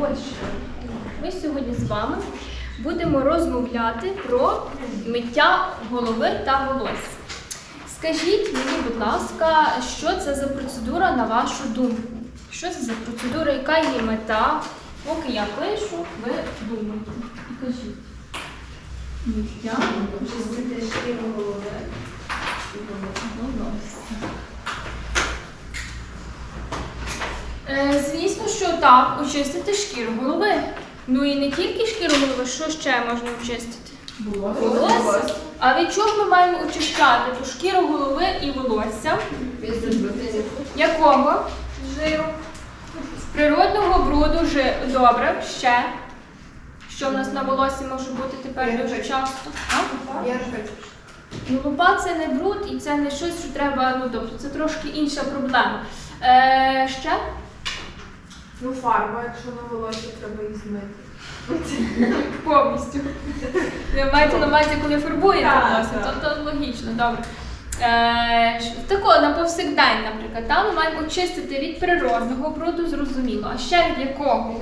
Отже, ми сьогодні з вами будемо розмовляти про миття голови та волосся. Скажіть мені, будь ласка, що це за процедура на вашу думку? Що це за процедура, яка її мета? Поки я пишу, ви думаєте. І кажіть. Миття Чистити шкіру голови. волосся. Е, звісно, що так, очистити шкіру голови. Ну і не тільки шкіру голови, що ще можна очистити? Волосся. А від чого ми маємо очищати ту шкіру голови і волосся? Якого? Жиру. З природного бруду жиру. Добре, ще. Що в нас на волосі може бути тепер дуже часто? А? Ну, лупа це не бруд і це не щось, що треба, ну тобто це трошки інша проблема. Е, ще? Ну, фарба, якщо на волосся треба її змити. Повністю. Ви маєте на увазі, коли фарбуєте волосся, то, то логічно, добре. Е, що- на повсякдень, наприклад, там ми маємо очистити від природного бруду, зрозуміло. А ще від якого?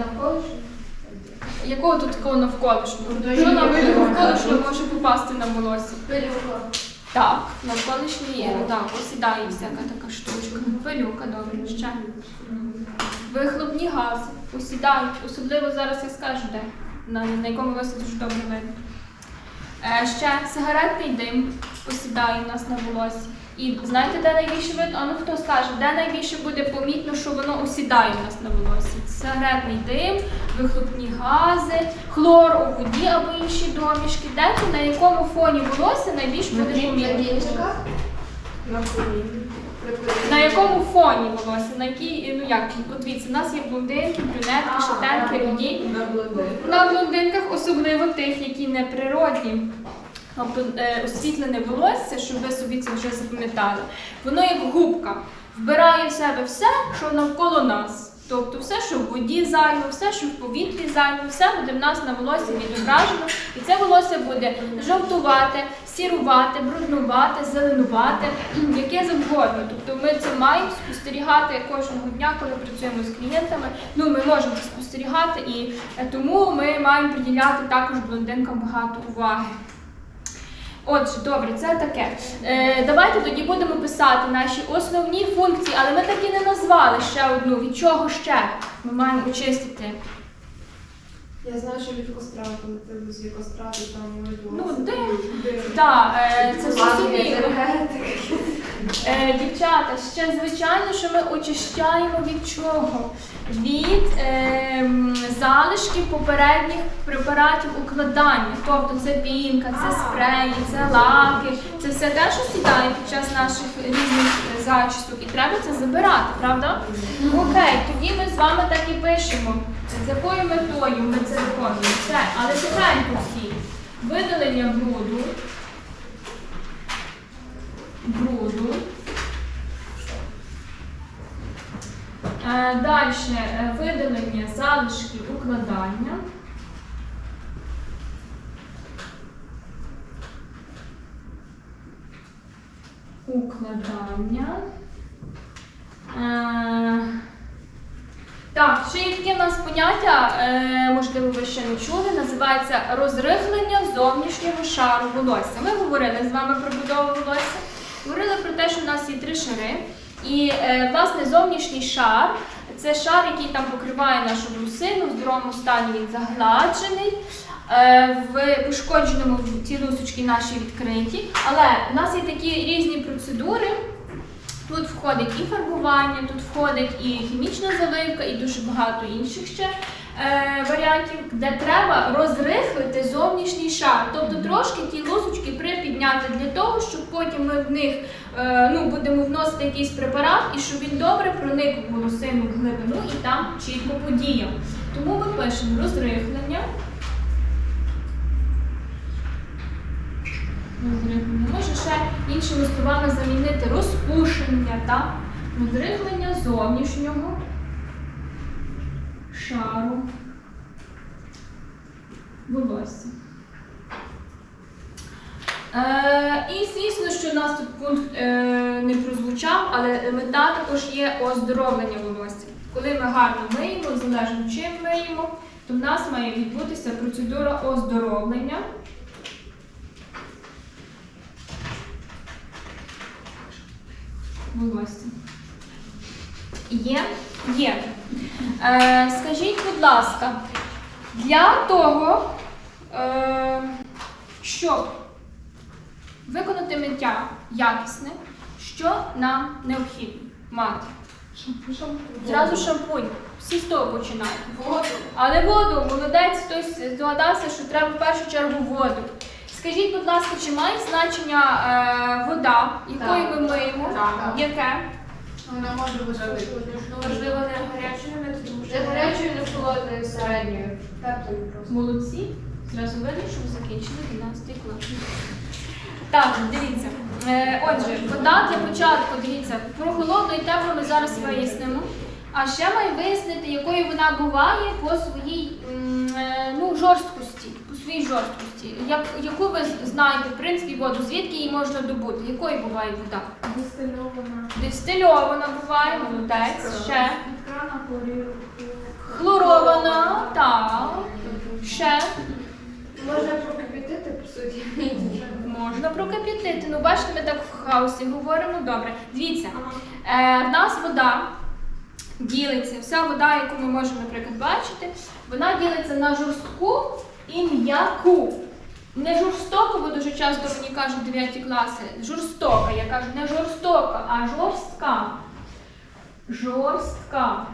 Якого тут такого навколишнього? Ну, Що навколишнього може попасти на волосся? Пилюка. Так, навколишнє є, ну так, осідає всяка така штучка. Пилюка, добре, ще. Вихлопні гази осідають, особливо зараз я скажу де, на, на якому вас дуже добре видно. Е, ще сигаретний дим осідає у нас на волосі. І знаєте, де найбільше видно? А ну хто скаже, де найбільше буде помітно, що воно осідає у нас на волосі? Сигаретний дим, вихлопні гази, хлор у воді або інші домішки. Де на якому фоні волосся найбільш буде помітно? На коліні. На якому фоні волосся? На якій, ну як, подивіться, у нас є блондинки, брюнетки, шатенки, руді. На блондин. На блондинках, особливо тих, які не природні. Тобто е, освітлене волосся, щоб ви собі це вже запам'ятали, воно як губка вбирає в себе все, що навколо нас. Тобто все, що в воді зайво, все, що в повітрі зайво, все буде в нас на волосі відображено. І це волосся буде жовтувати, сірувати, бруднувати, зеленувати, яке завгодно. Тобто ми це маємо спостерігати кожного дня, коли працюємо з клієнтами. Ну, ми можемо спостерігати, і тому ми маємо приділяти також блондинкам багато уваги. Отже, добре, це таке. Е, давайте тоді будемо писати наші основні функції, але ми так і не назвали ще одну. Від чого ще ми маємо очистити? Я знаю, що від костра, коли ти з костра, то там Ну, волосся. дим. Дим. Так, е, це зрозуміло. Е, дівчата, ще звичайно, що ми очищаємо від чого? Від е, залишків попередніх препаратів укладання. Тобто це пінка, це спреї, це лаки, це все те, що сідає під час наших різних зачісок. І треба це забирати, правда? Окей, тоді ми з вами так і пишемо. З якою метою ми це виконуємо? Все, але тихенько всі. Видалення бруду. Бруду. Е, Далі е, видалення залишків укладання. Укладання. Е, Так, ще є таке в нас поняття, можливо, ви ще не чули, називається розрихлення зовнішнього шару волосся. Ми говорили з вами про будову волосся. Говорили про те, що в нас є три шари. І е, власне зовнішній шар це шар, який там покриває нашу волосину, в здоровому стані він загладжений. е, В пошкодженому ці лусочки наші відкриті. Але в нас є такі різні процедури. Тут входить і фарбування, тут входить і хімічна заливка, і дуже багато інших ще варіантів, де треба розрихлити зовнішній шар. Тобто трошки ті лусочки припідняти для того, щоб потім ми в них е, ну, будемо вносити якийсь препарат і щоб він добре проник в волосину в глибину і там чітко подіяв. Тому ми пишемо розрихлення. Розрихлення. Може ще іншими словами замінити розпушення, так? Розрихлення зовнішнього шару волосся. Е, і звісно, що у нас тут пункт е, не прозвучав, але мета також є оздоровлення волосся. Коли ми гарно миємо, залежно чим миємо, то в нас має відбутися процедура оздоровлення. Волосся. Є? Є. Е, скажіть, будь ласка, для того, е, щоб виконати миття якісне, що нам необхідно мати? Шампунь. Зразу шампунь. Всі з того починають. Воду. Але воду, молодець, хтось здогадався, що треба в першу чергу воду. Скажіть, будь ласка, чи має значення е, вода, якою ми миємо? Так. Яке? Вона може бути важливо не гарячою, тому що Не гарячою, не холодною, середньою. Теплою просто. Молодці. Зразу видно, що ви закінчили 12 клас. Так, дивіться. Е, отже, вода для початку, дивіться, про холодну і теплу ми зараз вияснимо. А ще маю вияснити, якою вона буває по своїй м, е, ну, жорсткості. По своїй жорсткості. Як, яку ви знаєте, в принципі, воду, звідки її можна добути? Якою буває вода? Дистильована. Дистильована буває, молодець, ще. Від крана хлорів. Хлорована, так. Ще. Можна прокипятити, по суті. Можна прокип'ятити. Ну, бачите, ми так в хаосі говоримо. Добре. Дивіться, е, в нас вода ділиться, вся вода, яку ми можемо, наприклад, бачити, вона ділиться на жорстку і м'яку. Не жорстоко, бо дуже часто мені кажуть 9 класи. Жорстока. Я кажу, не жорстока, а жорстка. Жорстка.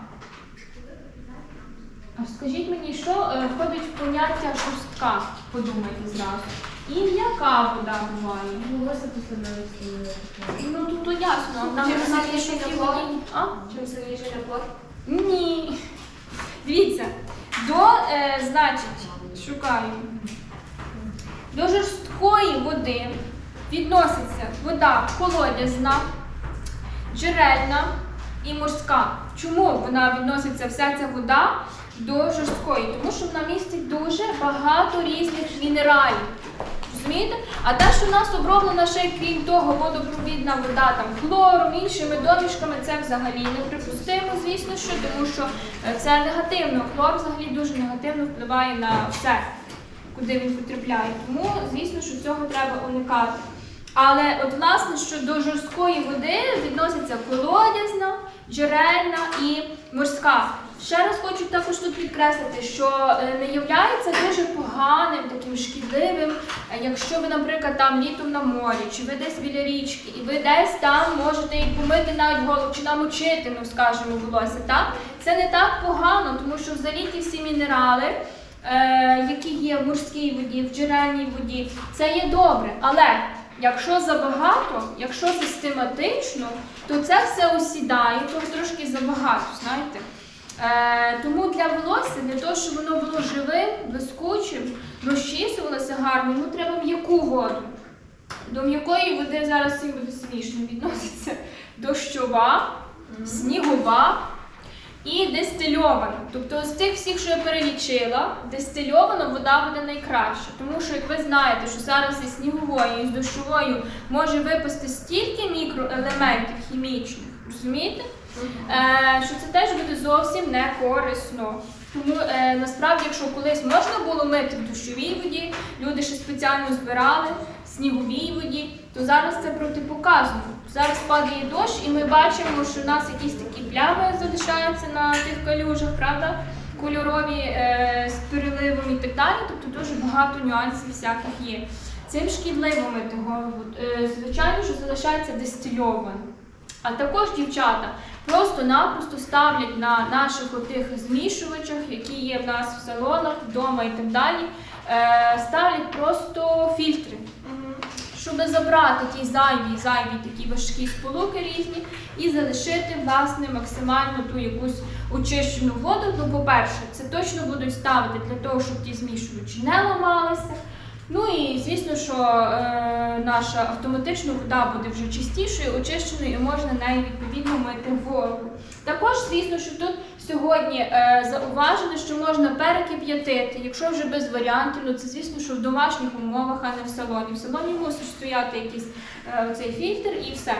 А скажіть мені, що е, входить в поняття жорстка? Подумайте зразу. І м'яка вода буває. Після навіть. Ну тут ясно. Нам Чим сильніший А? Чим сильніший напор? Ні. Дивіться, до, е, значить, шукаю. До жорсткої води відноситься вода колодязна, джерельна і морська. Чому вона відноситься вся ця вода до жорсткої? Тому що вона містить дуже багато різних мінералів. Розумієте? А те, що в нас оброблена ще крім того, водопровідна вода там хлором, іншими домішками, це взагалі неприпустимо, звісно, що тому що е, це негативно. Хлор взагалі дуже негативно впливає на все, куди він потрапляє. Тому, звісно, що цього треба уникати. Але от власне, що до жорсткої води відноситься колодязна, джерельна і морська. Ще раз хочу також тут підкреслити, що е, не являється дуже поганим, таким шкідливим, е, якщо ви, наприклад, там літом на морі, чи ви десь біля річки, і ви десь там можете і помити навіть голову, чи намочити, ну скажімо, волосся. Так? Це не так погано, тому що взагалі ті всі мінерали, які є в морській воді, в джерельній воді, це є добре. Але якщо забагато, якщо систематично, то це все осідає, то трошки забагато, знаєте. Е, тому для волосся, для того, щоб воно було живим, блискучим, розчісувалося гарно, йому треба м'яку воду. До м'якої води зараз всім буде смішно відноситься дощова, снігова і дистильована. Тобто з тих всіх, що я перелічила, дистильована вода буде найкраща. Тому що, як ви знаєте, що зараз із сніговою, і з дощовою може випасти стільки мікроелементів хімічних, розумієте? Е, що це теж буде зовсім не корисно. Тому е, насправді, якщо колись можна було мити в дощовій воді, люди ще спеціально збирали сніговій воді, то зараз це протипоказано. Зараз падає дощ, і ми бачимо, що в нас якісь такі плями залишаються на тих калюжах, правда? Кольорові е, з переливом і так далі. Тобто дуже багато нюансів всяких є. Цим шкідливо мити. Е, звичайно, що залишається дистильовано. А також дівчата просто-напросто ставлять на наших отих змішувачах, які є в нас в салонах, вдома і так далі, е, ставлять просто фільтри, щоб забрати ті зайві, зайві такі важкі сполуки різні і залишити власне максимально ту якусь очищену воду. Ну, по-перше, це точно будуть ставити для того, щоб ті змішувачі не ламалися. Ну і звісно, що е, наша автоматична вода буде вже чистішою, очищеною і можна нею відповідно мити голову. Також, звісно, що тут сьогодні е, зауважено, що можна перекип'ятити, якщо вже без варіантів, ну це звісно, що в домашніх умовах, а не в салоні. В салоні мусить стояти якийсь е, цей фільтр і все.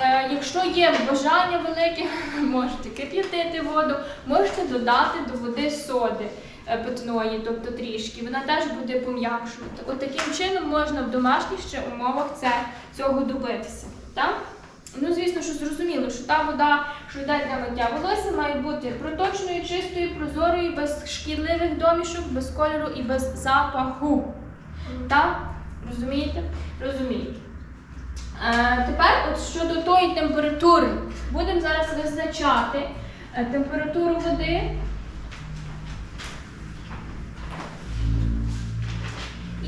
е, якщо є бажання велике, можете кип'ятити воду, можете додати до води соди е, питної, тобто трішки. Вона теж буде пом'якшувати. От таким чином можна в домашніх ще умовах це, цього добитися. Так? Ну, звісно, що зрозуміло, що та вода, йде для миття волосся, має бути проточною, чистою, прозорою, без шкідливих домішок, без кольору і без запаху. Так? Розумієте? Розумієте. Е, тепер от щодо тої температури, будемо зараз визначати е, температуру води.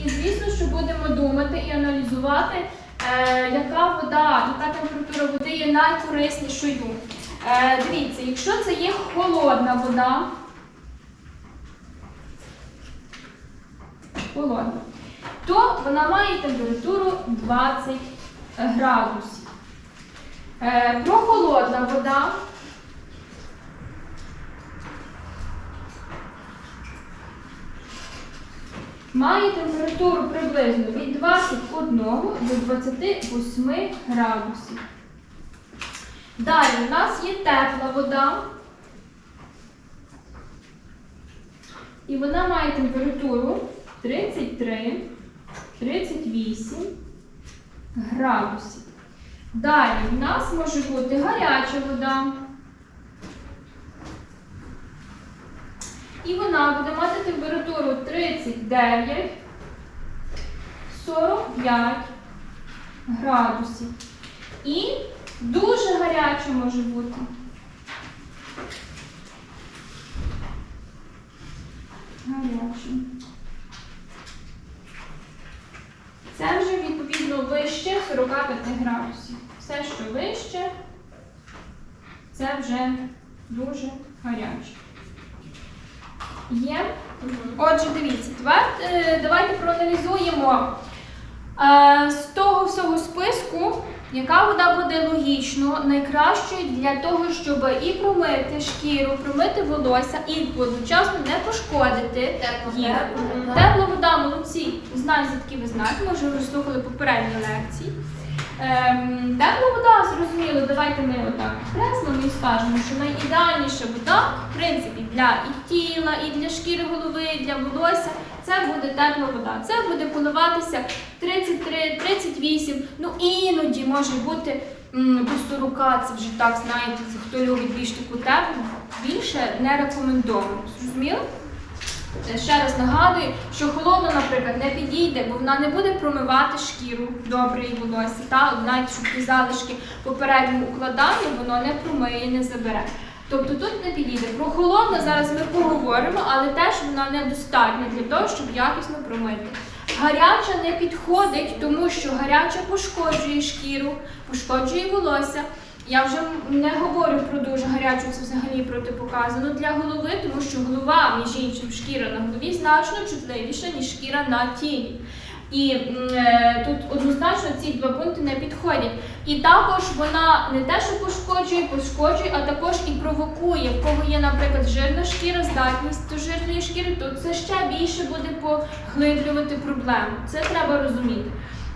І звісно, що будемо думати і аналізувати, е, яка вода, яка температура води є найкориснішою. Е, дивіться, якщо це є холодна вода, холодна, то вона має температуру 20 градусів. Е, прохолодна вода. Має температуру приблизно від 21 до 28 градусів. Далі у нас є тепла вода. І вона має температуру 33, 38 градусів. Далі в нас може бути гаряча вода. І вона буде мати температуру 39, 45 градусів. І дуже гаряча може бути. Гаряча. Це вже відповідно вище 45 градусів. Все, що вище, це вже дуже гаряче. Є? Отже, дивіться, е, давайте проаналізуємо е, з того всього списку, яка вода буде логічно найкращою для того, щоб і промити шкіру, промити волосся і одночасно не пошкодити Тепла їх. Тепла вода, молодці. Знаю, звідки ви знаєте, ми вже розслухали попередні лекції. Ем, тепла вода, зрозуміло, давайте ми отак креслимо і скажемо, що найідеальніша вода, в принципі, для і тіла, і для шкіри голови, і для волосся, це буде тепла вода. Це буде поливатися 33, 38, ну іноді може бути до 40, це вже так, знаєте, хто любить більш таку теплу, більше не рекомендовано. Зрозуміло? Е, Ще раз нагадую, що холодно, наприклад, не підійде, бо вона не буде промивати шкіру добре і волосся. Та навіть щоб ті залишки попередньому укладанню воно не промиє, не забере. Тобто тут не підійде. Про холодно зараз ми поговоримо, але теж вона недостатня для того, щоб якісно промити. Гаряча не підходить, тому що гаряча пошкоджує шкіру, пошкоджує волосся. Я вже не говорю про дуже гарячу, це взагалі протипоказано для голови, тому що голова, між іншим, шкіра на голові значно чутливіша, ніж шкіра на тілі. І е, тут однозначно ці два пункти не підходять. І також вона не те, що пошкоджує, пошкоджує, а також і провокує. В кого є, наприклад, жирна шкіра, здатність до жирної шкіри, то це ще більше буде поглиблювати проблему. Це треба розуміти.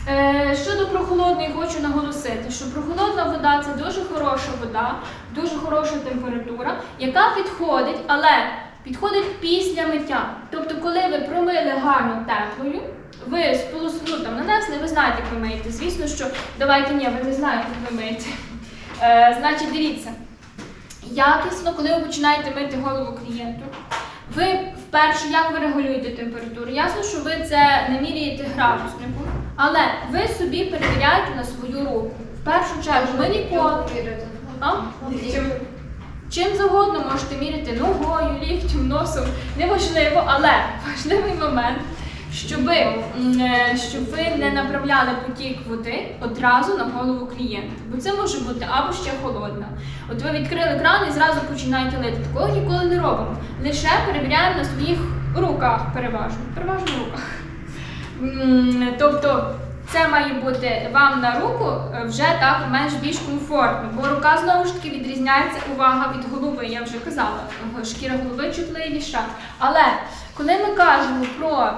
Е, щодо прохолодної, хочу наголосити, що прохолодна вода це дуже хороша вода, дуже хороша температура, яка підходить, але підходить після миття. Тобто, коли ви промили гарно теплою, ви сполосну там нанесли, ви знаєте, як ви миєте. Звісно, що давайте ні, ви не знаєте, як ви миєте. Е, значить, дивіться, якісно, коли ви починаєте мити голову клієнту, ви вперше як ви регулюєте температуру? Ясно, що ви це не міряєте градусником, але ви собі перевіряєте на свою руку. В першу чергу, ми ніколи. А? Чим, чим завгодно можете міряти ногою, ліктем, носом, неважливо, але важливий момент, щоб, е, щоб ви не направляли потік води одразу на голову клієнта. Бо це може бути або ще холодна. От ви відкрили кран і зразу починаєте лити. Такого ніколи не робимо. Лише перевіряємо на своїх руках переважно. Переважно руках. Тобто це має бути вам на руку е, вже так менш більш комфортно, бо рука знову ж таки відрізняється увага від голови. Я вже казала, шкіра голови чутливіша. Але коли ми кажемо про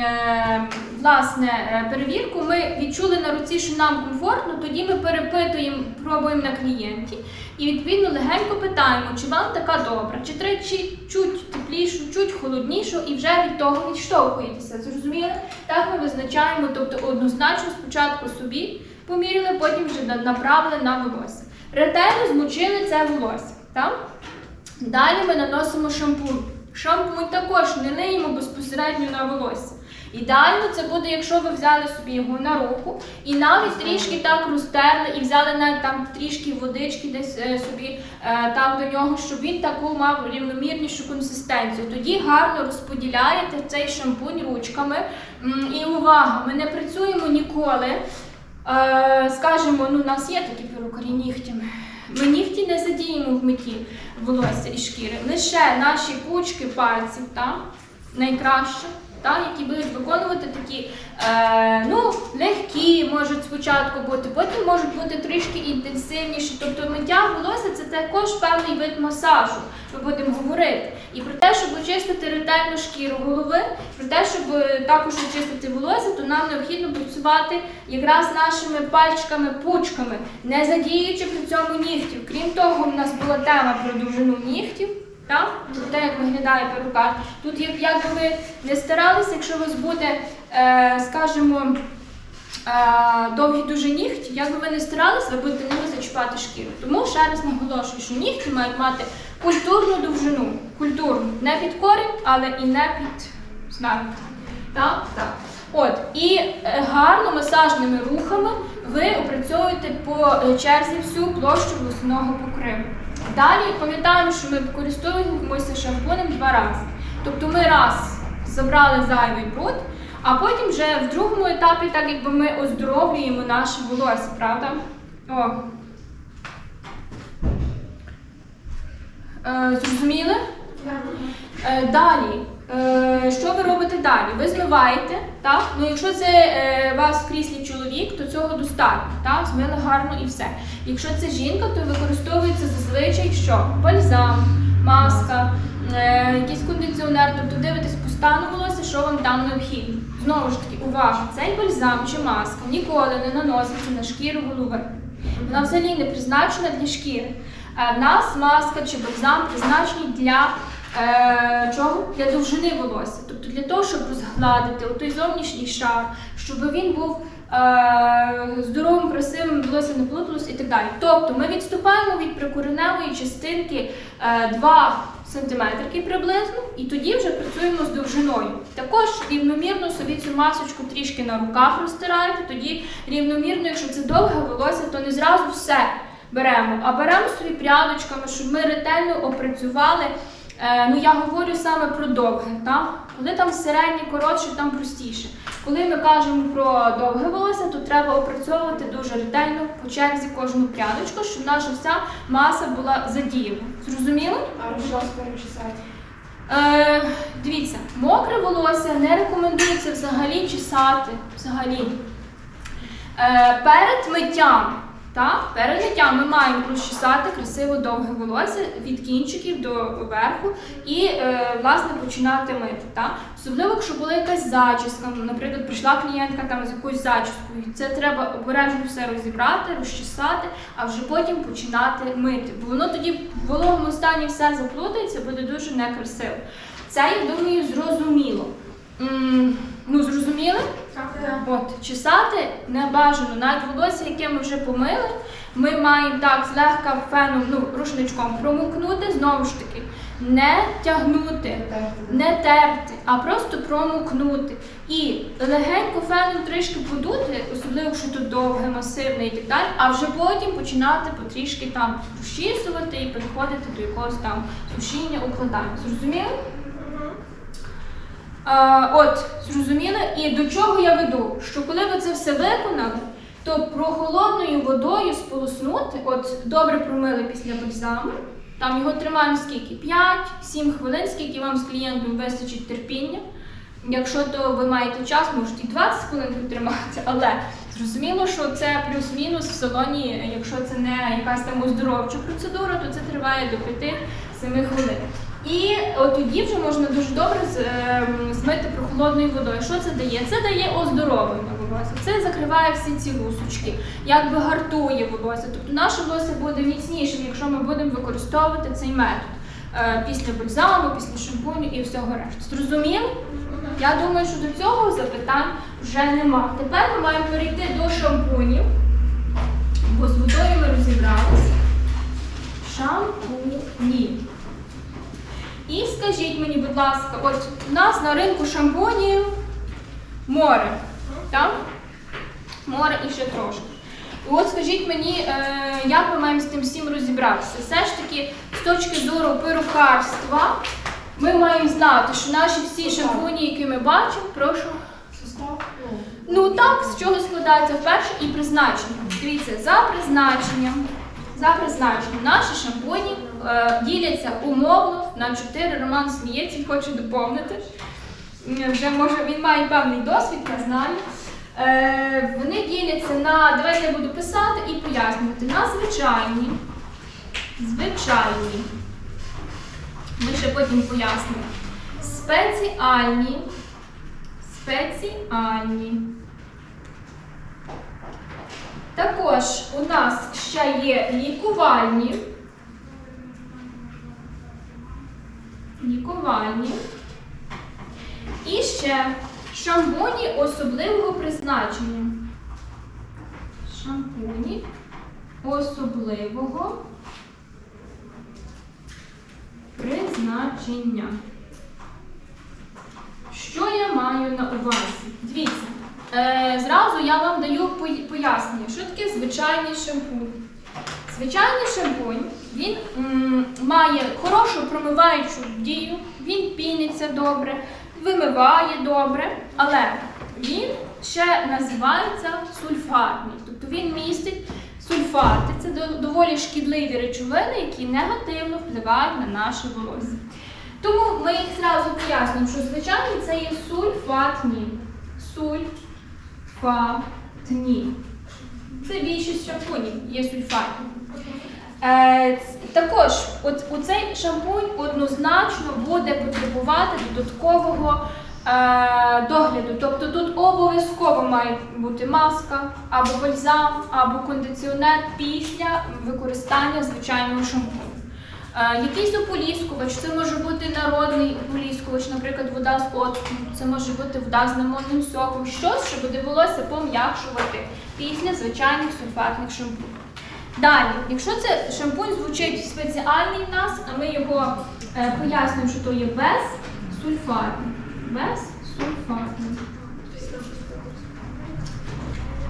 е, власне е, перевірку, ми відчули на руці, що нам комфортно, тоді ми перепитуємо, пробуємо на клієнті і відповідно легенько питаємо, чи вам така добра, чи чи чуть теплішу, чуть холоднішу, і вже від того відштовхуєтеся. Зрозуміли? Так ми визначаємо, тобто однозначно спочатку собі поміряли, потім вже направили на волосся. Ретельно змочили це волосся. Так? Далі ми наносимо шампунь. Шампунь також не лиємо безпосередньо на волосся. Ідеально це буде, якщо ви взяли собі його на руку і навіть трішки так розтерли і взяли навіть там трішки водички десь е, собі е, так до нього, щоб він таку мав рівномірнішу консистенцію. Тоді гарно розподіляєте цей шампунь ручками. І увага, ми не працюємо ніколи. Е, скажімо, ну у нас є такі перукарі нігтями. Ми нігті не задіємо в митті волосся і шкіри. Лише наші кучки пальців, та, найкраще, та, які будуть виконувати такі е, ну, легкі можуть спочатку бути, потім можуть бути трішки інтенсивніші. Тобто миття волосся це також певний вид масажу. Ми будемо говорити. І про те, щоб очистити ретельно шкіру голови, про те, щоб також очистити волосся, то нам необхідно працювати якраз нашими пальчиками, пучками, не задіючи при цьому нігтів. Крім того, у нас була тема про довжину нігтів. Так? Те, як виглядає перукар. Тут, як, як би ви не старалися, якщо у вас буде, е, скажімо, е, довгі дуже нігті, як би ви не старалися, ви будете ними зачіпати шкіру. Тому ще раз наголошую, що нігті мають мати культурну довжину. Культурну. Не під корінь, але і не під знаю. Так? Так. От, і е, гарно масажними рухами ви опрацьовуєте по черзі всю площу волосяного покриву. Далі пам'ятаємо, що ми користуємося шампунем два рази. Тобто ми раз забрали зайвий бруд, а потім вже в другому етапі, так якби ми оздоровлюємо наше волосся, правда? О. Е, зрозуміли? Е, далі. Е, що ви робите далі? Ви змиваєте, так? Ну, якщо це е, вас в кріслі чоловік, то цього достатньо, так? Змили гарно і все. Якщо це жінка, то використовується зазвичай що? Бальзам, маска, е, якийсь кондиціонер, тобто дивитесь по стану волосся, що вам там необхідно. Знову ж таки, увага, цей бальзам чи маска ніколи не наноситься на шкіру голови. Вона взагалі не призначена для шкіри. Е, В нас маска чи бальзам призначені для е, чого? Для довжини волосся. Тобто для того, щоб розгладити той зовнішній шар, щоб він був е, здоровим, красивим, волосся не плуталось і так далі. Тобто ми відступаємо від прикореневої частинки е, 2 см приблизно, і тоді вже працюємо з довжиною. Також рівномірно собі цю масочку трішки на руках розтираєте, тоді рівномірно, якщо це довге волосся, то не зразу все беремо, а беремо собі прядочками, щоб ми ретельно опрацювали. Е, ну я говорю саме про довге, так? коли там середнє, коротше, там простіше. Коли ми кажемо про довге волосся, то треба опрацьовувати дуже ретельно по черзі кожну прядочку, щоб наша вся маса була задіяна. Зрозуміли? А перечесати. Е, дивіться, мокре волосся не рекомендується взагалі чесати. Взагалі. Е, перед миттям, так, перед миттям ми маємо розчесати красиво довге волосся від кінчиків до верху і е, власне починати мити. Так? Особливо, якщо була якась зачіска, наприклад, прийшла клієнтка там з якоюсь зачіскою. Це треба обережно все розібрати, розчесати, а вже потім починати мити. Бо воно тоді в вологому стані все заплутається, буде дуже некрасиво. Це, я думаю, зрозуміло. М, ну, зрозуміли? От, чесати не бажано. Навіть волосся, яке ми вже помили, ми маємо так злегка феном, ну, рушничком промокнути, знову ж таки, не тягнути, не терти, а просто промокнути. І легенько феном трішки подути, особливо, якщо тут довге, масивне і так далі, а вже потім починати потрішки там розчісувати і переходити до якогось там сушіння, укладання. Зрозуміли? А, от, зрозуміли? І до чого я веду? Що коли ви це все виконали, то прохолодною водою сполоснути, от добре промили після бальзаму, там його тримаємо скільки? 5-7 хвилин, скільки вам з клієнтом вистачить терпіння. Якщо то ви маєте час, можете і 20 хвилин потримати, але зрозуміло, що це плюс-мінус в салоні, якщо це не якась там оздоровча процедура, то це триває до 5-7 хвилин. І от тоді вже можна дуже добре ем, змити прохолодною водою. Що це дає? Це дає оздоровлення волосся. Це закриває всі ці лусочки, якби гартує волосся. Тобто наше волосся буде міцнішим, якщо ми будемо використовувати цей метод е, після бальзаму, після шампуню і всього решти. Зрозуміли? Я думаю, що до цього запитань вже нема. Тепер ми маємо перейти до шампунів, бо з водою ми розібралися. Шампуні. І скажіть мені, будь ласка, от у нас на ринку шампунів море. Так? Море і ще трошки. І от скажіть мені, е, як ми маємо з тим всім розібратися? Все ж таки, з точки зору перукарства, ми маємо знати, що наші всі шампуні, які ми бачимо, прошу. Ну так, з чого складається вперше і призначення. Дивіться, за призначенням, за призначенням наші шампуні діляться умовно на чотири. Роман сміється, і хоче доповнити. Вже може він має певний досвід, я знаю. Е, вони діляться на, давайте я буду писати і пояснювати, на звичайні, звичайні. Ми ще потім пояснимо. Спеціальні, спеціальні. Також у нас ще є лікувальні. Лікувальні. І ще шампуні особливого призначення. Шампуні особливого призначення. Що я маю на увазі? Дивіться, е, зразу я вам даю пояснення, що таке звичайний шампунь. Звичайний шампунь він м, має хорошу промиваючу дію, він піниться добре, вимиває добре, але він ще називається сульфатний. Тобто він містить сульфати. Це доволі шкідливі речовини, які негативно впливають на наше волосся. Тому ми їх зразу пояснимо, що звичайно це є сульфатні. Сульфатні. Це більшість шампунів є сульфатні. Е, також от, у цей шампунь однозначно буде потребувати додаткового е, догляду. Тобто тут обов'язково має бути маска, або бальзам, або кондиціонер після використання звичайного шампуню. Е, якийсь ополіскувач, це може бути народний ополіскувач, наприклад, вода з оцтом, це може бути вода з лимонним соком, щось, що волосся пом'якшувати після звичайних сульфатних шампунів. Далі, якщо це шампунь звучить спеціальний в нас, а ми його е, пояснюємо, що то є безсульфатний. Безсульфатний.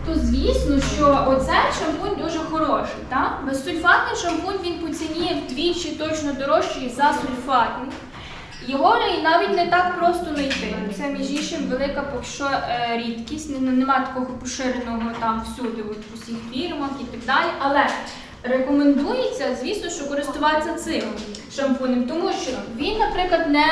То звісно, що оцей шампунь дуже хороший. Так? Безсульфатний шампунь він по ціні вдвічі точно дорожчий за сульфатний. Його і навіть не так просто знайти. Це між іншим велика поки що е, рідкість. Не- Нема такого поширеного там всюди, от, в усіх фірмах і так далі. Але рекомендується, звісно, що користуватися цим шампунем, тому що він, наприклад, не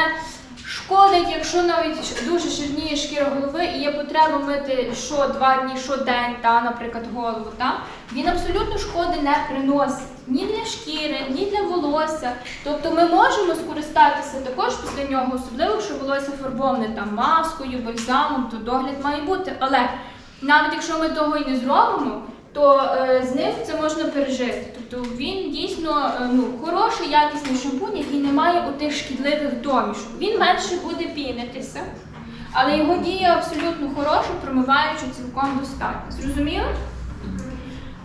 шкодить, якщо навіть дуже ширніє шкіра голови і є потреба мити що два дні, що день, та, наприклад, голову. Та? Він абсолютно шкоди не приносить ні для шкіри, ні для волосся. Тобто ми можемо скористатися також після нього, особливо якщо волосся фарбоване там маскою, бальзамом, то догляд має бути. Але навіть якщо ми того і не зробимо, то е, з ним це можна пережити. Тобто він дійсно е, ну, хороший, якісний шампунь, який не має отих шкідливих домішок. Він менше буде пінитися, але його дія абсолютно хороша, промиваючи цілком достатньо. Зрозуміло?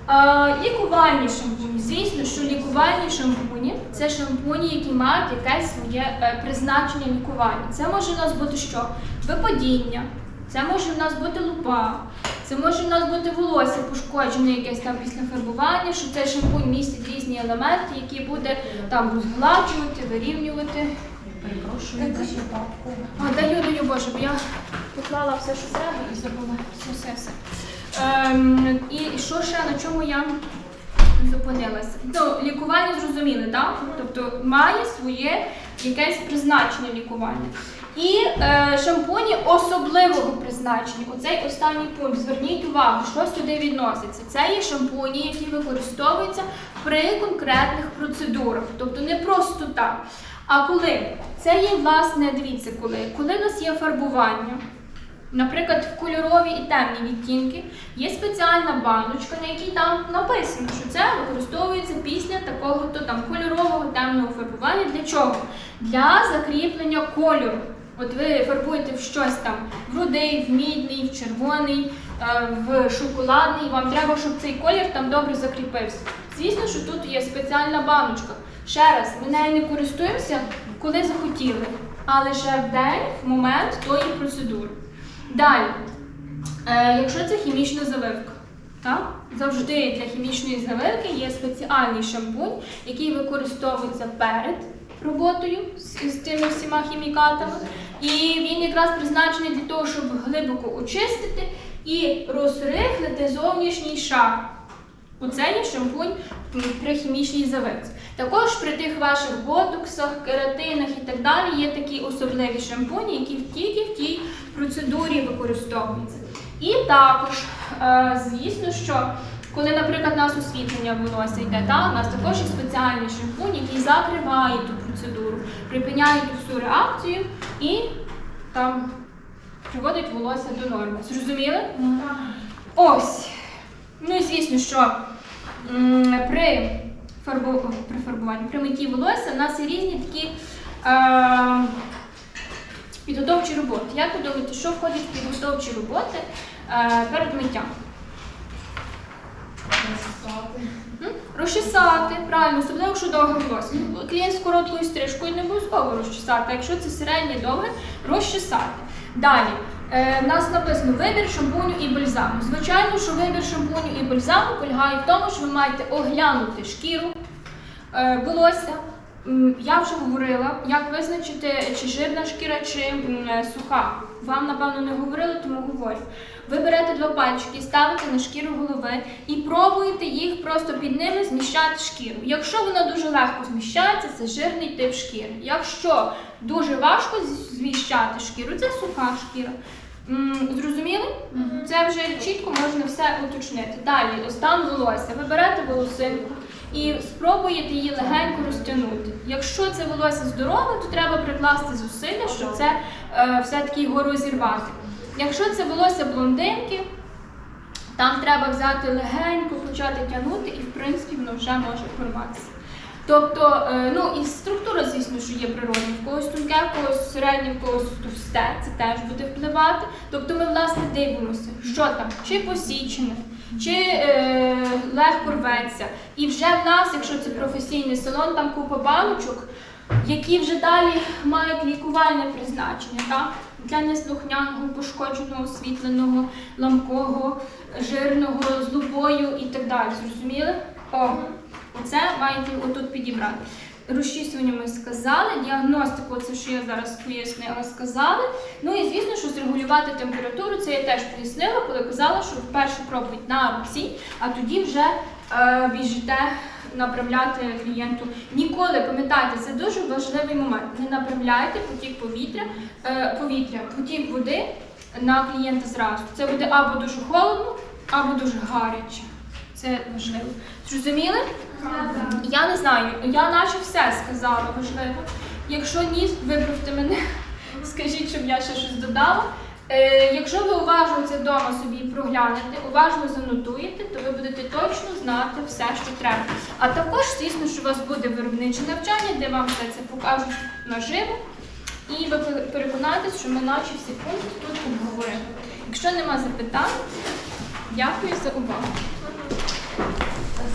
Е, лікувальні шампуні. Звісно, що лікувальні шампуні це шампуні, які мають якесь своє е, призначення лікування. Це може у нас бути що? Випадіння, це може у нас бути лупа, це може у нас бути волосся пошкоджене якесь там після фарбування, що цей шампунь містить різні елементи, які буде там розгладжувати, вирівнювати. Перепрошую. А, даю, даю, Боже, бо я поклала все, що треба і забула. Все, все, все. Ем, і що ще, на чому я зупинилася? Ну, лікування зрозуміли, так? Тобто має своє якесь призначення лікування. І е, шампуні особливого призначення. Оцей останній пункт. Зверніть увагу, що сюди відноситься. Це є шампуні, які використовуються при конкретних процедурах. Тобто не просто так. А коли? Це є, власне, дивіться, коли. Коли в нас є фарбування, наприклад, в кольорові і темні відтінки, є спеціальна баночка, на якій там написано, що це використовується після такого-то там кольорового темного фарбування. Для чого? Для закріплення кольору. От ви фарбуєте в щось там в рудий, в мідний, в червоний, е, в шоколадний. Вам треба, щоб цей колір там добре закріпився. Звісно, що тут є спеціальна баночка. Ще раз, ми нею не користуємося, коли захотіли, а лише в день, в момент тої процедури. Далі, е, якщо це хімічна заливка, так? завжди для хімічної заливки є спеціальний шампунь, який використовується перед роботою з, з тими всіма хімікатами. І він якраз призначений для того, щоб глибоко очистити і розрихлити зовнішній шар. Оце є шампунь при хімічній заливці. Також при тих ваших ботоксах, кератинах і так далі є такі особливі шампуні, які тільки в тій процедурі використовуються. І також, е, звісно, що коли, наприклад, у нас освітлення волосся йде, та, у нас також є спеціальний шампунь, який закриває ту процедуру, припиняє ту всю реакцію і там приводить волосся до норми. Зрозуміли? Ось. Ну і звісно, що при, фарбу... при фарбуванні, при митті волосся у нас є різні такі е... підготовчі роботи. Як ви думаєте, що входить в підготовчі роботи е... перед миттям? Розчесати, правильно, особливо, якщо довге волосся. Ну, Клієнт з короткою стрижкою не обов'язково розчесати, якщо це середнє довге, розчесати. Далі. Е, в нас написано вибір шампуню і бальзаму. Звичайно, що вибір шампуню і бальзаму полягає в тому, що ви маєте оглянути шкіру е, волосся. Я вже говорила, як визначити, чи жирна шкіра, чи суха. Вам, напевно, не говорили, тому говорю. Ви берете два пальчики, ставите на шкіру голови і пробуєте їх просто під ними зміщати шкіру. Якщо вона дуже легко зміщається, це жирний тип шкіри. Якщо дуже важко зміщати шкіру, це суха шкіра. Зрозуміли? Це вже чітко можна все уточнити. Далі, стан волосся. Ви берете волосинку і спробуєте її легенько розтягнути. Якщо це волосся здорове, то треба прикласти зусилля, щоб це е, все-таки його розірвати. Якщо це волосся блондинки, там треба взяти легенько, почати тягнути, і в принципі воно вже може форматися. Тобто, е, ну і структура, звісно, що є природна. В когось тонке, в когось середнє, в когось товсте, це теж буде впливати. Тобто ми, власне, дивимося, що там, чи посічене, чи е, легко рветься. І вже в нас, якщо це професійний салон, там купа баночок, які вже далі мають лікувальне призначення. Так? Для неслухняного, пошкодженого, освітленого, ламкого, жирного, з лубою і так далі. Зрозуміли? О, оце маєте отут підібрати. Розчісування ми сказали, діагностику, це що я зараз пояснила, сказали. Ну і звісно, що зрегулювати температуру, це я теж пояснила, коли казала, що вперше пробують на руці, а тоді вже е, біжите направляти клієнту. Ніколи пам'ятайте, це дуже важливий момент. Не направляйте потік повітря, е, повітря, потік води на клієнта зразу. Це буде або дуже холодно, або дуже гаряче. Це важливо. Зрозуміли? Я не знаю, я наче все сказала важливо. Якщо ні, виправте мене, скажіть, щоб я ще щось додала. Е, якщо ви уважно це вдома собі проглянете, уважно занотуєте, то ви будете точно знати все, що треба. А також, звісно, що у вас буде виробниче навчання, де вам все це покажуть наживо. І ви переконаєтесь, що ми наче всі пункти тут обговорили. Якщо нема запитань, дякую за увагу.